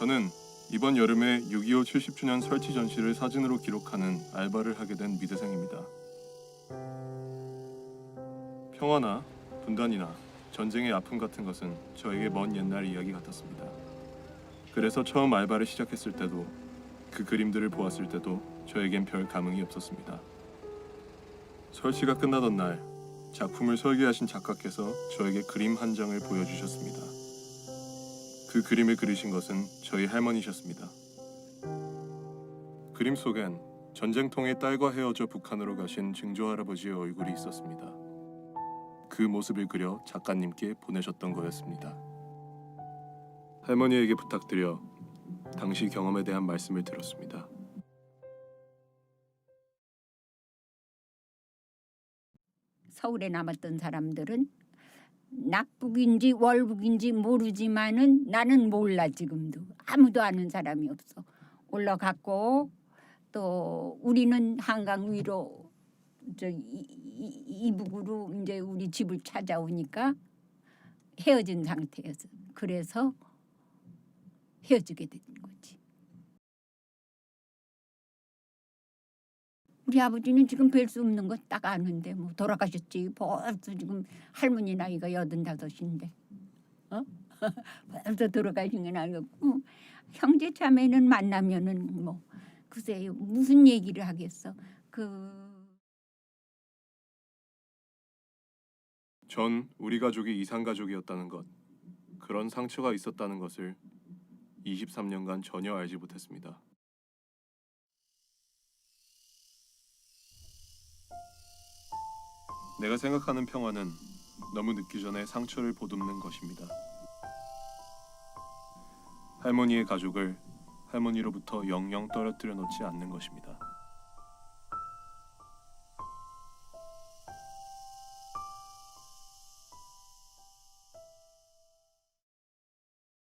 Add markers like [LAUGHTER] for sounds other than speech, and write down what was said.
저는 이번 여름에 6.25 70주년 설치 전시를 사진으로 기록하는 알바를 하게 된 미대생입니다. 평화나 분단이나 전쟁의 아픔 같은 것은 저에게 먼 옛날 이야기 같았습니다. 그래서 처음 알바를 시작했을 때도 그 그림들을 보았을 때도 저에겐 별 감흥이 없었습니다. 설치가 끝나던 날 작품을 설계하신 작가께서 저에게 그림 한 장을 보여주셨습니다. 그 그림을 그리신 것은 저희 할머니셨습니다. 그림 속엔 전쟁통의 딸과 헤어져 북한으로 가신 증조 할아버지의 얼굴이 있었습니다. 그 모습을 그려 작가님께 보내셨던 거였습니다. 할머니에게 부탁드려 당시 경험에 대한 말씀을 들었습니다. 서울에 남았던 사람들은 낙북인지 월북인지 모르지만은 나는 몰라 지금도. 아무도 아는 사람이 없어. 올라갔고 또 우리는 한강 위로 저 이- 이- 이북으로 이제 우리 집을 찾아오니까 헤어진 상태였어 그래서 헤어지게 된 거지 우리 아버지는 지금 뵐 수 없는 거 딱 아는데 뭐 돌아가셨지. 벌써 지금 할머니 나이가 여든 다섯인데. 어? [LAUGHS] 벌써 돌아가신 건 알겠고. 형제 자매는 만나면은 뭐 글쎄요 무슨 얘기를 하겠어? 그 전 우리 가족이 이산 가족이었다는 것, 그런 상처가 있었다는 것을 23년간 전혀 알지 못했습니다. 내가 생각하는 평화는 너무 늦기 전에 상처를 보듬는 것입니다. 할머니의 가족을 할머니로부터 영영 떨어뜨려 놓지 않는 것입니다.